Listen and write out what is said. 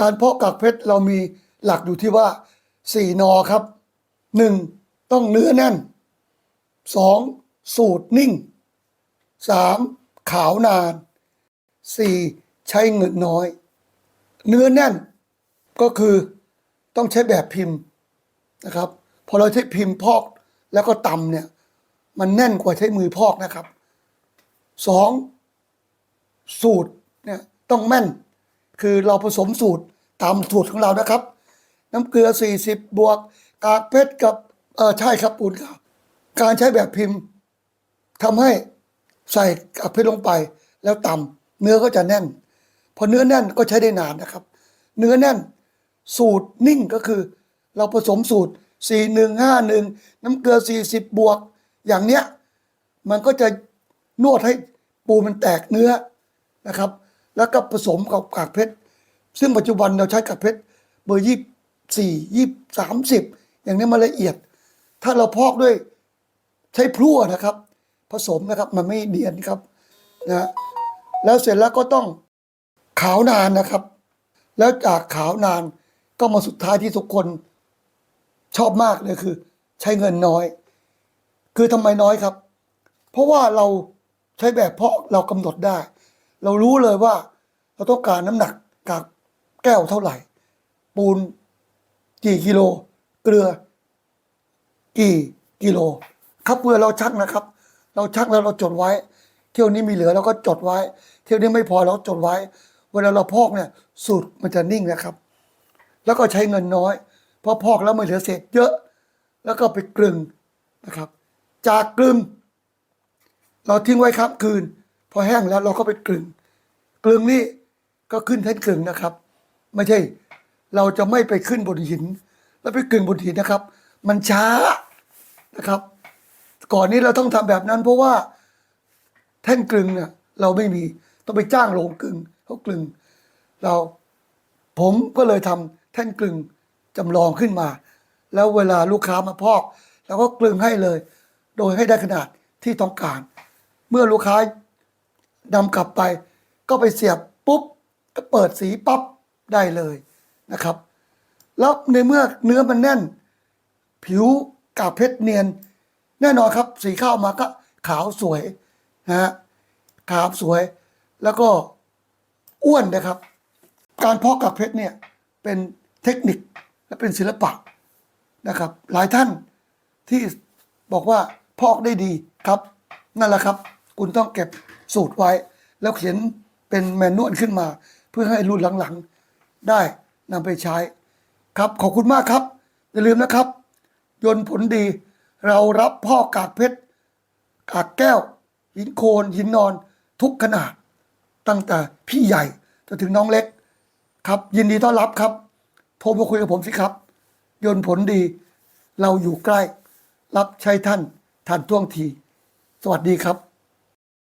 การเพาะกากเพชรเรามีหลักอยู่ที่ว่าสี่นอครับหนึ่งต้องเนื้อแน่นสองสูตรนิ่งสามขาวนานสี่ใช้เงินน้อย เนื้อแน่นก็คือต้องใช้แบบพิมพ์นะครับพอเราใช้พิมพ์พอกแล้วก็ตำเนี่ย มันแน่นกว่าใช้มือพอกนะครับสองสูตรเนี่ยต้องแม่น คือเราผสมสูตรตามสูตรของเรานะครับ น้ำเกลือ 40 บวก กากเพชรกับเออใช่ครับปูนครับ การใช้แบบพิมพ์ทำให้ใส่กากเพชรลงไป แล้วตำเนื้อก็จะแน่น พอเนื้อแน่นก็ใช้ได้นานนะครับ เนื้อแน่นสูตรนิ่งก็คือ เราผสมสูตร 4151 น้ำเกลือ 40 บวก อย่างเนี้ยมันก็จะนวดให้ปูมันแตกเนื้อนะครับ แล้วก็ผสมกับกากเพชร ซึ่งปัจจุบันเราใช้กากเพชรเบอร์ยี่สี่ยี่สามสิบอย่างนี้มาละเอียด ถ้าเราพอกด้วยใช้พลั่วนะครับ ผสมนะครับมันไม่เนียนครับนะแล้วเสร็จแล้วก็ต้องขาวนานนะครับ แล้วจากขาวนานก็มาสุดท้ายที่ทุกคนชอบมากเลยคือ ใช้เงินน้อย คือทำไมน้อยครับ เพราะว่าเราใช้แบบเพาะเรากำหนดได้ เรารู้เลยว่า เราต้องการน้ำหนักกากแก้วเท่าไหร่ ปูนกี่กิโล เกลือ กี่กิโลครับเมื่อเราชักนะครับ เราชักแล้วเราจดไว้ เที่ยวนี้มีเหลือเราก็จดไว้ เที่ยวนี้ไม่พอเราจดไว้ เวลาเราพอกเนี่ย สูตรมันจะนิ่งนะครับ แล้วก็ใช้เงินน้อย เพราะพอกแล้วไม่เหลือเศษเยอะ แล้วก็ไปกลึงนะครับ จากกลึงเราทิ้งไว้ครับคืน พอแห้งแล้วเราก็ไปกลึงกลึงนี่ก็ขึ้นแท่นกลึงนะครับ ไม่ใช่เราจะไม่ไปขึ้นบนหิน แล้วไปกลึงบนหินนะครับ มันช้านะครับ ก่อนนี้เราต้องทำแบบนั้น เพราะว่าแท่นกลึงเนี่ยเราไม่มีต้องไปจ้างโรงกลึงเขากลึง เราผมก็เลยทำแท่นกลึงจำลองขึ้นมา แล้วเวลาลูกค้ามาพอกเราก็กลึงให้เลย โดยให้ได้ขนาดที่ต้องการ เมื่อลูกค้า นำกลับไป ก็ไปเสียบปุ๊บก็เปิดสีปั๊บได้เลยนะครับ แล้วในเมื่อเนื้อมันแน่น ผิวกากเพชรเนียน แน่นอนครับ สีข้าวมาก็ขาวสวยนะฮะขาวสวย แล้วก็อ้วนนะครับ การเพาะกากเพชรเนี่ยเป็นเทคนิคและเป็นศิลปะนะครับ หลายท่านที่บอกว่าพอกได้ดีครับ นั่นแหละครับ คุณต้องเก็บ สูตรไว้ แล้วเขียนเป็นแมนนวลขึ้นมา เพื่อให้รุ่นหลังๆ ได้นำไปใช้ ครับขอบคุณมากครับ อย่าลืมนะครับ ยนต์ผลดี เรารับพ่อกากเพชรกากแก้ว หินโคนหินนอนทุกขนาด ตั้งแต่พี่ใหญ่จนถึงน้องเล็ก ครับ ยินดีต้อนรับครับโทรมาคุยกับผมสิครับ ยนต์ผลดี เราอยู่ใกล้ รับใช้ท่านทันท่วงที สวัสดีครับ